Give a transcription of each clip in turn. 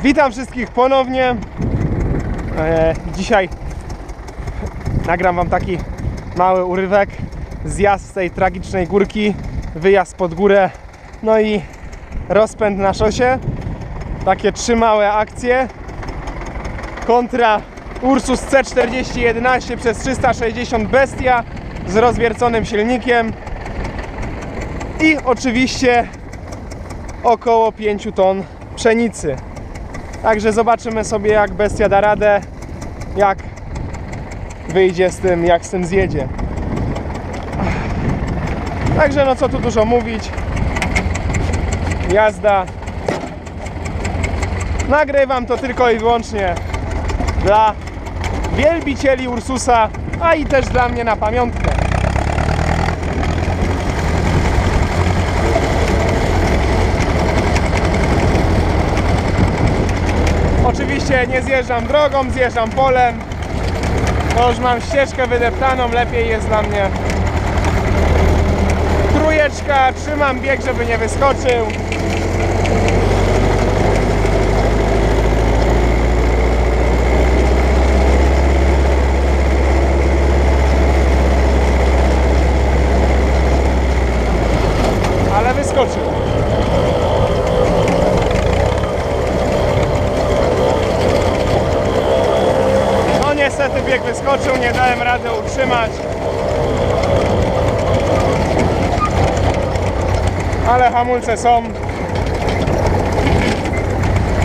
Witam wszystkich ponownie. E, dzisiaj nagram Wam taki mały urywek. Zjazd z tej tragicznej górki, wyjazd pod górę, no i rozpęd na szosie. Takie trzy małe akcje. Kontra Ursus C4011 przez 360 Bestia z rozwierconym silnikiem. I oczywiście około 5 ton pszenicy. Także zobaczymy sobie jak bestia da radę, jak wyjdzie z tym, jak z tym zjedzie. Także no co tu dużo mówić. Jazda. Nagrywam to tylko i wyłącznie dla wielbicieli Ursusa, a i też dla mnie na pamiątkę. Oczywiście nie zjeżdżam drogą, zjeżdżam polem. To już mam ścieżkę wydeptaną, lepiej jest dla mnie. Trójeczka, trzymam bieg, żeby nie wyskoczył. Ale wyskoczył. No niestety bieg wyskoczył, nie dałem rady utrzymać. Ale hamulce są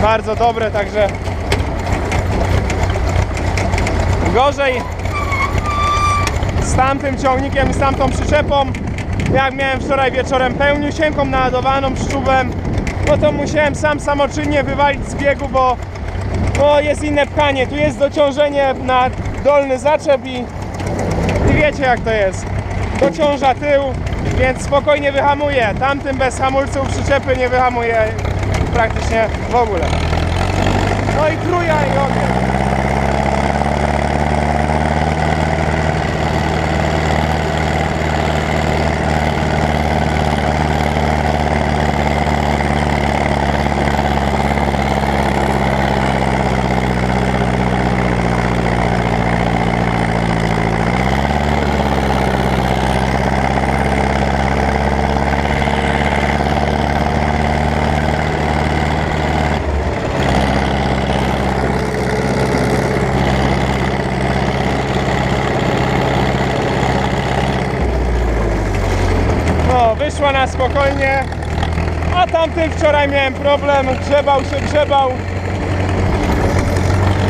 bardzo dobre, także gorzej z tamtym ciągnikiem, z tamtą przyczepą. Jak miałem wczoraj wieczorem pełniusieńką naładowaną szczubem, no to musiałem sam samoczynnie wywalić z biegu, bo bo jest inne pchanie, tu jest dociążenie na dolny zaczep i, i wiecie jak to jest. Dociąża tył, więc spokojnie wyhamuje. Tamtym bez hamulców przyczepy nie wyhamuje praktycznie w ogóle. No i truja i ogień. Wyszła na spokojnie. A tamtym wczoraj miałem problem. Grzebał się, grzebał.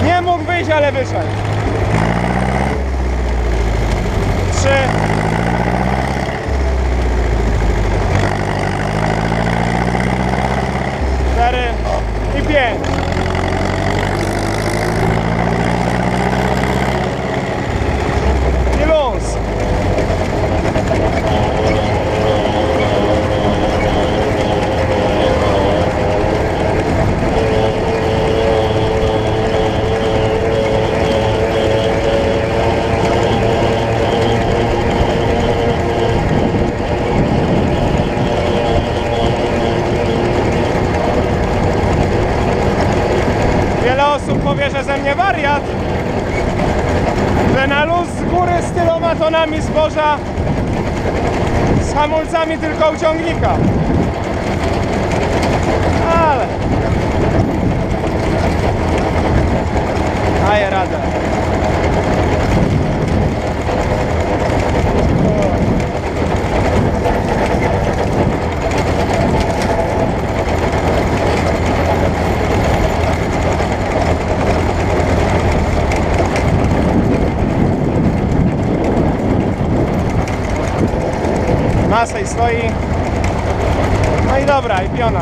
Nie mógł wyjść, ale wyszedł. Trzy. Cztery i pięć. I luz. Wiele osób powie, że ze mnie wariat, że na luz z góry z tyloma tonami zboża z hamulcami tylko u ciągnika. Ale daję radę. Masej stoi. No i dobra, i piona.